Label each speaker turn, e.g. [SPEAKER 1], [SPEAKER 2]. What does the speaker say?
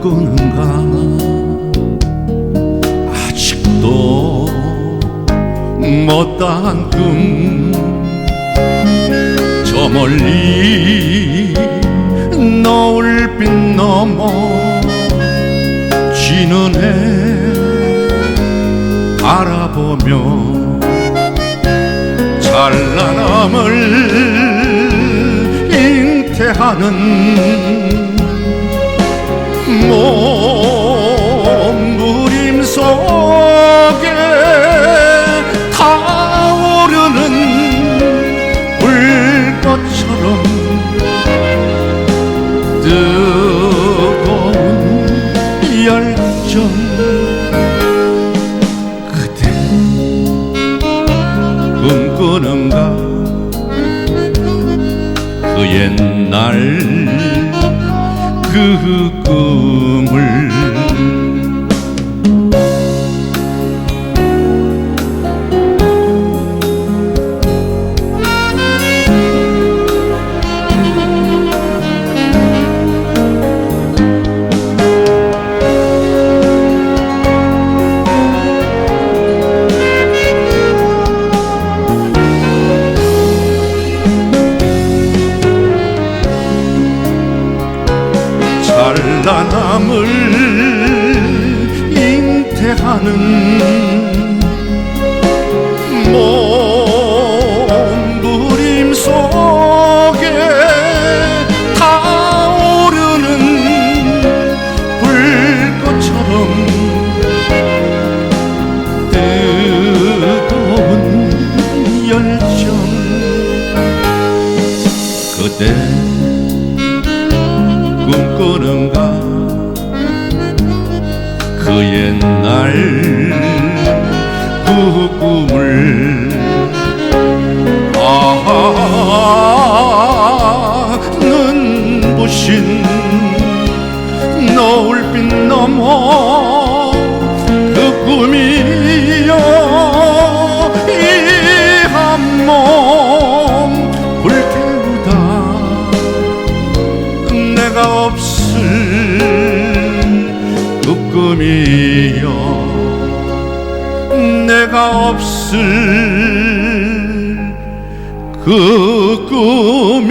[SPEAKER 1] 꿈꾸는가 아직도 못다한 꿈. 저 멀리 노을빛 넘어 지는 해 바라보며 찬란함을 잉태하는 꿈꾸는가? 그 옛날 그 꿈을 찬란함을 잉태하는 몸부림 속에 타오르는 불꽃처럼 뜨거운 열정 그대 꿈꾸는 가 날 그 꿈을 아 눈부신 노을빛 넘어 그 꿈이여 내가 없을 그 꿈이여